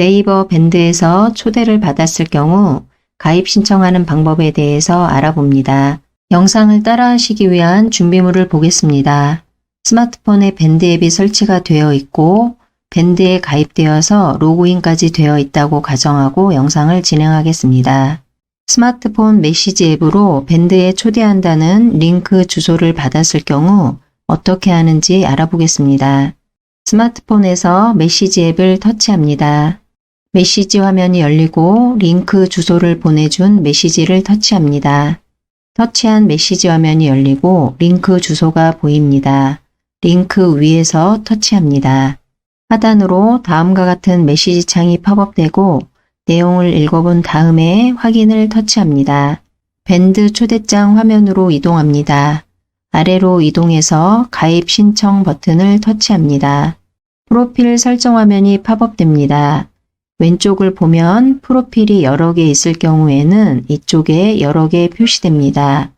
네이버 밴드에서 초대를 받았을 경우 가입 신청하는 방법에 대해서 알아봅니다. 영상을 따라하시기 위한 준비물을 보겠습니다. 스마트폰에 밴드 앱이 설치가 되어 있고 밴드에 가입되어서 로그인까지 되어 있다고 가정하고 영상을 진행하겠습니다. 스마트폰 메시지 앱으로 밴드에 초대한다는 링크 주소를 받았을 경우 어떻게 하는지 알아보겠습니다. 스마트폰에서 메시지 앱을 터치합니다. 메시지 화면이 열리고 링크 주소를 보내준 메시지를 터치합니다. 터치한 메시지 화면이 열리고 링크 주소가 보입니다. 링크 위에서 터치합니다. 하단으로 다음과 같은 메시지 창이 팝업되고 내용을 읽어본 다음에 확인을 터치합니다. 밴드 초대장 화면으로 이동합니다. 아래로 이동해서 가입 신청 버튼을 터치합니다. 프로필 설정 화면이 팝업됩니다. 왼쪽을 보면 프로필이 여러 개 있을 경우에는 이쪽에 여러 개 표시됩니다.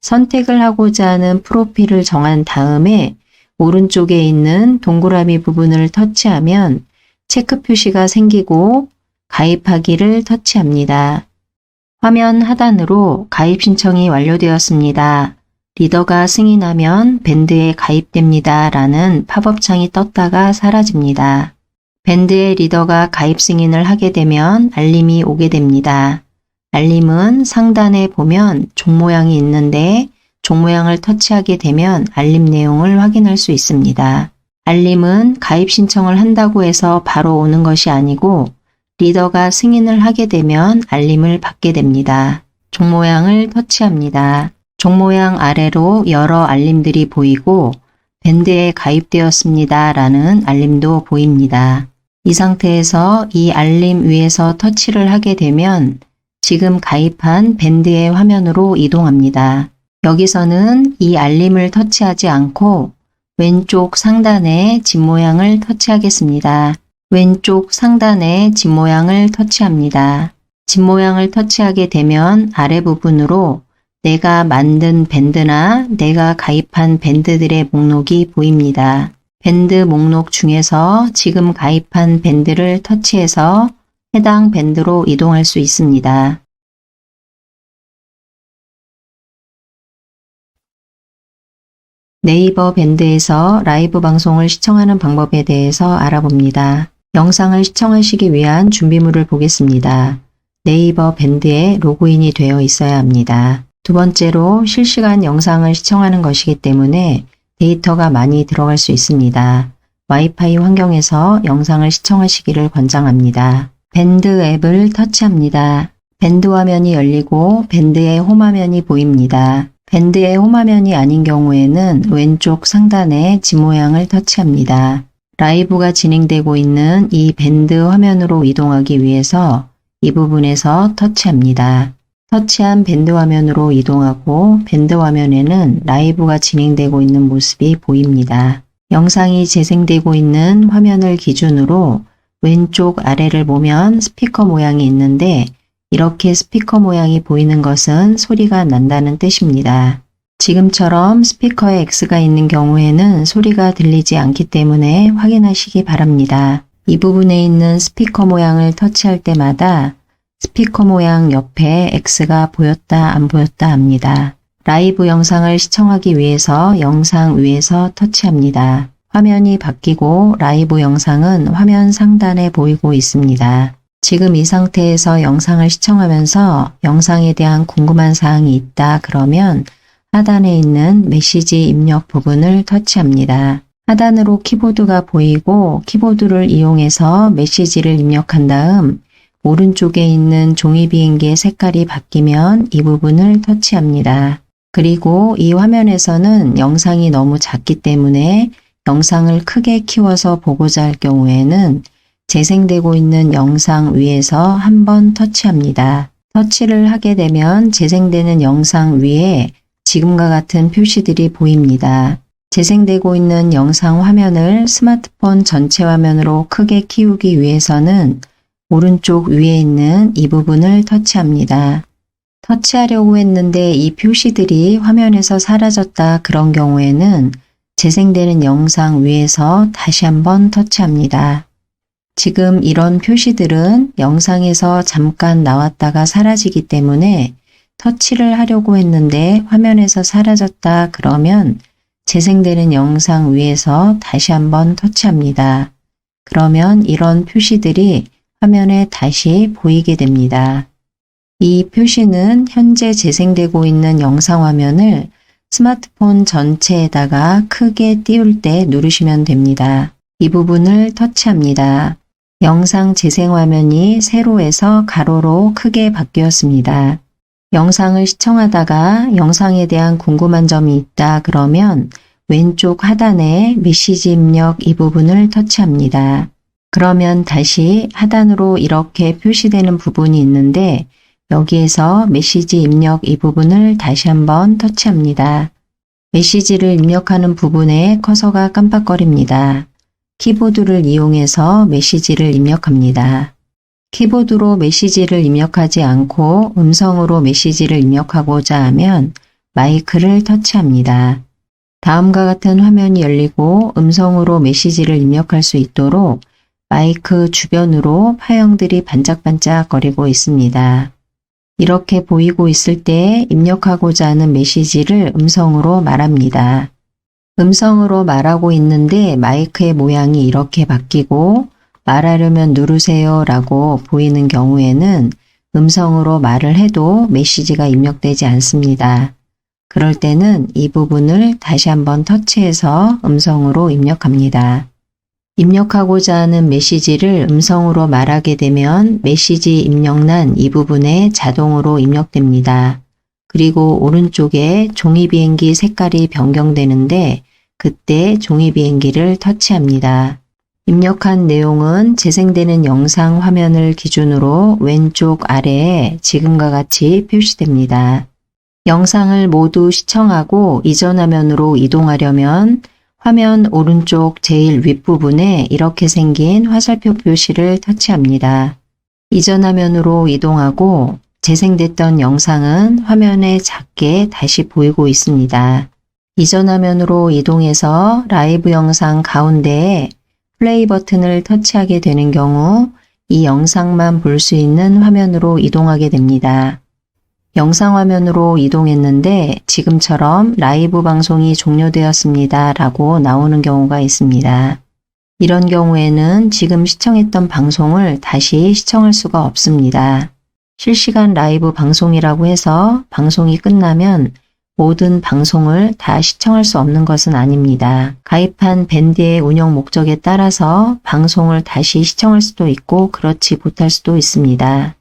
선택을 하고자 하는 프로필을 정한 다음에 오른쪽에 있는 동그라미 부분을 터치하면 체크 표시가 생기고 가입하기를 터치합니다. 화면 하단으로 가입 신청이 완료되었습니다. 리더가 승인하면 밴드에 가입됩니다. 라는 팝업창이 떴다가 사라집니다. 밴드의 리더가 가입 승인을 하게 되면 알림이 오게 됩니다. 알림은 상단에 보면 종 모양이 있는데 종 모양을 터치하게 되면 알림 내용을 확인할 수 있습니다. 알림은 가입 신청을 한다고 해서 바로 오는 것이 아니고 리더가 승인을 하게 되면 알림을 받게 됩니다. 종 모양을 터치합니다. 종 모양 아래로 여러 알림들이 보이고 밴드에 가입되었습니다 라는 알림도 보입니다. 이 상태에서 이 알림 위에서 터치를 하게 되면 지금 가입한 밴드의 화면으로 이동합니다. 여기서는 이 알림을 터치하지 않고 왼쪽 상단에 집 모양을 터치하겠습니다. 왼쪽 상단에 집 모양을 터치합니다. 집 모양을 터치하게 되면 아래 부분으로 내가 만든 밴드나 내가 가입한 밴드들의 목록이 보입니다. 밴드 목록 중에서 지금 가입한 밴드를 터치해서 해당 밴드로 이동할 수 있습니다. 네이버 밴드에서 라이브 방송을 시청하는 방법에 대해서 알아봅니다. 영상을 시청하시기 위한 준비물을 보겠습니다. 네이버 밴드에 로그인이 되어 있어야 합니다. 두 번째로 실시간 영상을 시청하는 것이기 때문에 데이터가 많이 들어갈 수 있습니다. 와이파이 환경에서 영상을 시청하시기를 권장합니다. 밴드 앱을 터치합니다. 밴드 화면이 열리고 밴드의 홈 화면이 보입니다. 밴드의 홈 화면이 아닌 경우에는 왼쪽 상단에 지 모양을 터치합니다. 라이브가 진행되고 있는 이 밴드 화면으로 이동하기 위해서 이 부분에서 터치합니다. 터치한 밴드 화면으로 이동하고 밴드 화면에는 라이브가 진행되고 있는 모습이 보입니다. 영상이 재생되고 있는 화면을 기준으로 왼쪽 아래를 보면 스피커 모양이 있는데 이렇게 스피커 모양이 보이는 것은 소리가 난다는 뜻입니다. 지금처럼 스피커에 X가 있는 경우에는 소리가 들리지 않기 때문에 확인하시기 바랍니다. 이 부분에 있는 스피커 모양을 터치할 때마다 스피커 모양 옆에 X가 보였다 안 보였다 합니다. 라이브 영상을 시청하기 위해서 영상 위에서 터치합니다. 화면이 바뀌고 라이브 영상은 화면 상단에 보이고 있습니다. 지금 이 상태에서 영상을 시청하면서 영상에 대한 궁금한 사항이 있다 그러면 하단에 있는 메시지 입력 부분을 터치합니다. 하단으로 키보드가 보이고 키보드를 이용해서 메시지를 입력한 다음 오른쪽에 있는 종이 비행기의 색깔이 바뀌면 이 부분을 터치합니다. 그리고 이 화면에서는 영상이 너무 작기 때문에 영상을 크게 키워서 보고자 할 경우에는 재생되고 있는 영상 위에서 한번 터치합니다. 터치를 하게 되면 재생되는 영상 위에 지금과 같은 표시들이 보입니다. 재생되고 있는 영상 화면을 스마트폰 전체 화면으로 크게 키우기 위해서는 오른쪽 위에 있는 이 부분을 터치합니다. 터치하려고 했는데 이 표시들이 화면에서 사라졌다 그런 경우에는 재생되는 영상 위에서 다시 한번 터치합니다. 지금 이런 표시들은 영상에서 잠깐 나왔다가 사라지기 때문에 터치를 하려고 했는데 화면에서 사라졌다 그러면 재생되는 영상 위에서 다시 한번 터치합니다. 그러면 이런 표시들이 화면에 다시 보이게 됩니다. 이 표시는 현재 재생되고 있는 영상 화면을 스마트폰 전체에다가 크게 띄울 때 누르시면 됩니다. 이 부분을 터치합니다. 영상 재생 화면이 세로에서 가로로 크게 바뀌었습니다. 영상을 시청하다가 영상에 대한 궁금한 점이 있다 그러면 왼쪽 하단에 메시지 입력 이 부분을 터치합니다. 그러면 다시 하단으로 이렇게 표시되는 부분이 있는데 여기에서 메시지 입력 이 부분을 다시 한번 터치합니다. 메시지를 입력하는 부분에 커서가 깜빡거립니다. 키보드를 이용해서 메시지를 입력합니다. 키보드로 메시지를 입력하지 않고 음성으로 메시지를 입력하고자 하면 마이크를 터치합니다. 다음과 같은 화면이 열리고 음성으로 메시지를 입력할 수 있도록 마이크 주변으로 파형들이 반짝반짝거리고 있습니다. 이렇게 보이고 있을 때 입력하고자 하는 메시지를 음성으로 말합니다. 음성으로 말하고 있는데 마이크의 모양이 이렇게 바뀌고 말하려면 누르세요 라고 보이는 경우에는 음성으로 말을 해도 메시지가 입력되지 않습니다. 그럴 때는 이 부분을 다시 한번 터치해서 음성으로 입력합니다. 입력하고자 하는 메시지를 음성으로 말하게 되면 메시지 입력란 이 부분에 자동으로 입력됩니다. 그리고 오른쪽에 종이 비행기 색깔이 변경되는데 그때 종이 비행기를 터치합니다. 입력한 내용은 재생되는 영상 화면을 기준으로 왼쪽 아래에 지금과 같이 표시됩니다. 영상을 모두 시청하고 이전 화면으로 이동하려면 화면 오른쪽 제일 윗부분에 이렇게 생긴 화살표 표시를 터치합니다. 이전 화면으로 이동하고 재생됐던 영상은 화면에 작게 다시 보이고 있습니다. 이전 화면으로 이동해서 라이브 영상 가운데에 플레이 버튼을 터치하게 되는 경우 이 영상만 볼 수 있는 화면으로 이동하게 됩니다. 영상 화면으로 이동했는데 지금처럼 라이브 방송이 종료되었습니다 라고 나오는 경우가 있습니다. 이런 경우에는 지금 시청했던 방송을 다시 시청할 수가 없습니다. 실시간 라이브 방송이라고 해서 방송이 끝나면 모든 방송을 다 시청할 수 없는 것은 아닙니다. 가입한 밴드의 운영 목적에 따라서 방송을 다시 시청할 수도 있고 그렇지 못할 수도 있습니다.